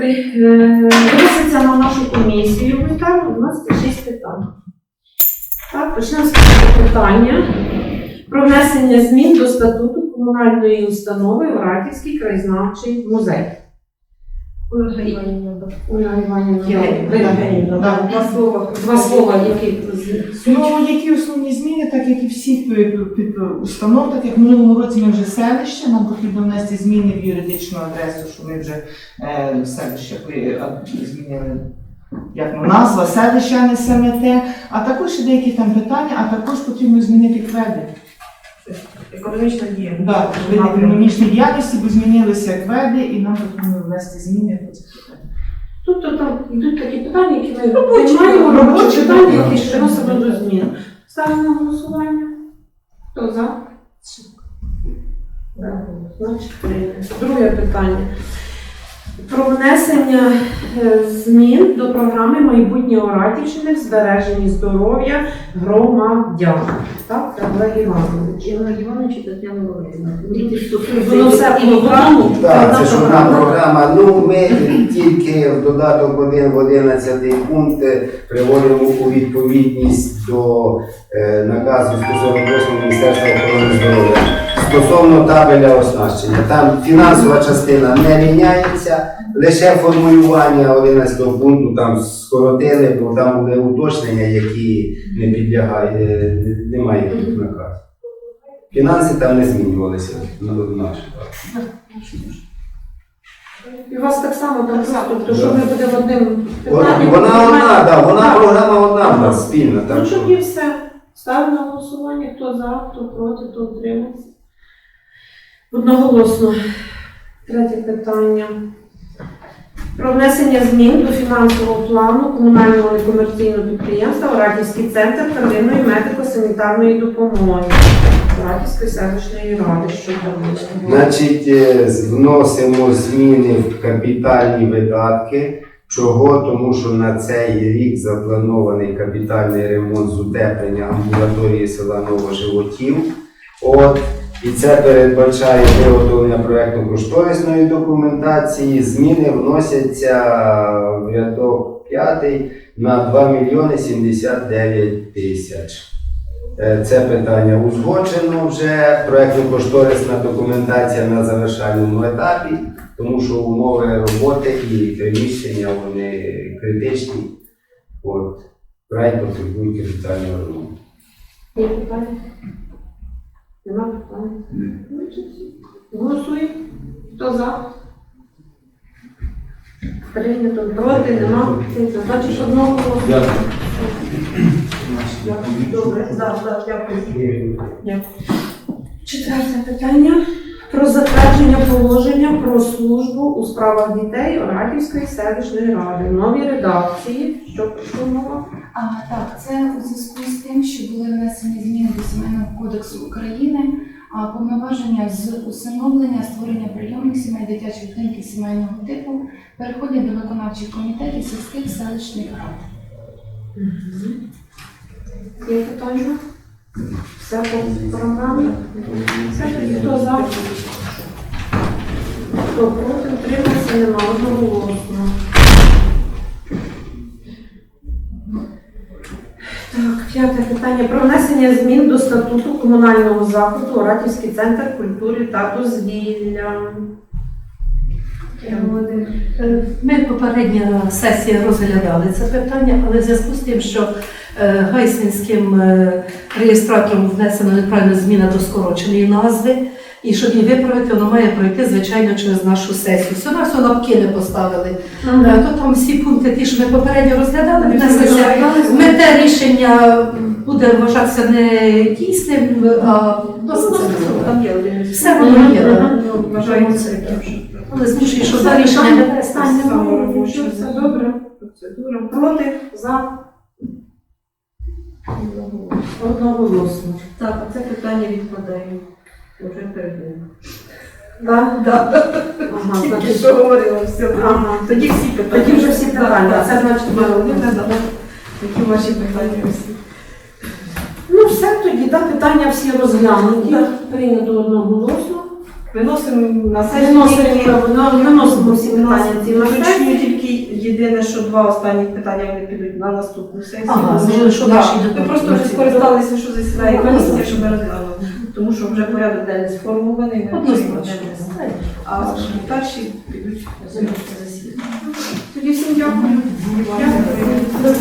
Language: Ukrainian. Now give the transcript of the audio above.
Е, Виноситься на нашу комісію питань, у нас є шість питань. Так, почнемо з питання про внесення змін до статуту комунальної установи Оратівський краєзнавчий музей. Ольга Іванівна. Два слова. Які Ну, які основні зміни, так як і під, під установ, так як в минулому році ми вже селище, нам потрібно внести зміни в юридичну адресу, що ми вже е, селище змінили. Як ну, назва селища, а не саме те, а також деякі там питання, а також потрібно змінити кведи. Економічна дія. Да, від економічної діяльності, бо змінилися кведи, і нам потрібно внести зміни по цих питаннях. Тобто там йдуть такі питання, які ми Робочі, приймаємо, робочі, робочі питання, які ще вносимо до змін. Ставимо на голосування. Хто за? Да, Значить, прийнято. Друге питання. Про внесення е, змін до програми майбутнє Оратівщини в збереженні здоров'я громадян. Так, це Олег Іванович. Ігор Іванович і Тетяна Володимирівна. Воно все в програму. Так, це ж одна програма. Ну, ми тільки в додаток 1 в 11 пункт е, приводимо у відповідність до е, наказу 148 Міністерства охорони здоров'я стосовно табеля оснащення. Там фінансова частина не міняється, лише формулювання 11 пункту там скоротили, бо там були уточнення, які не підлягають, е, немає таких наказів. Фінанси там не змінювалися на наші. І у вас так само там тобто, що ми будемо одним Вона, питанням. вона одна, да, вона програма одна в нас спільна. Ну, що і все. Ставимо на голосування, хто за, хто проти, хто утримався. Одноголосно. Третє питання. Про внесення змін до фінансового плану комунального некомерційного підприємства Оратівський центр первинної медико-санітарної допомоги Оратівської селищної ради. Що там значить, е, вносимо зміни в капітальні видатки. Чого? Тому що на цей рік запланований капітальний ремонт з утеплення амбулаторії села Новоживотів. От, і це передбачає виготовлення проєктно-кошторисної документації. Зміни вносяться в рядок 5 на 2 мільйони 79 тисяч. Е, Це питання узгоджено вже. Проєктно-кошторисна документація на завершальному етапі, тому що умови роботи і приміщення вони критичні. От, край потребують капітального ремонту. Нема питань? Голосуємо. Хто за? Прийнято проти, нема. Це значить одного голосу. Добре, да, дякую. дякую. Четверте питання. Про затвердження положення про службу у справах дітей Оратівської селищної ради. Нові редакції. Що мова? А, так, це у зв'язку з тим, що були внесені зміни до Сімейного кодексу України, а повноваження з усиновлення, створення прийомних сімей, дитячих будинків сімейного типу переходять до виконавчих комітетів сільських селищних рад. Є питання? Все по програмі? Все тоді хто за? Хто проти, утримався, нема одноголосно. Так, п'яте питання. Про внесення змін до статуту комунального закладу Оратівський центр культури та дозвілля. Е, Ми попередня сесія розглядали це питання, але в зв'язку з тим, що гайсинським е, реєстратором внесена неправильна зміна до скороченої назви, і щоб її виправити, воно має пройти, звичайно, через нашу сесію. Все на все лапки не поставили. Е, То там всі пункти, ті, що ми попередньо розглядали, внеслися. Ми те рішення буде вважатися не дійсним, а досить Там є один все воно є. Ну, Вважаємо це Але змішує, що за рішення не Останнє Саме слово. робоче. Все добре. Процедура. Проти, за. Одноголосно. Так, а це питання відпадає. Да? Да. Ага, значить, Що говорила, все. Ага. Тоді всі питання. Тоді вже всі питання. Це значить ми робимо. Які ваші питання всі? Ну, все тоді, да, питання всі розглянуті. Прийнято одноголосно. Виносимо на сесію. Виносимо, виносимо всі питання ці на Уточнюю сесію. тільки єдине, що два останні питання вони підуть на наступну сесію. Ага, Тому що да, наші Ми йдуть просто вже скористалися, що засідає Ну, комісія, щоб ми розглянули. Тому що вже порядок денний сформований. ми Однозначно. А перші підуть на засідання. Тоді всім дякую. Дякую.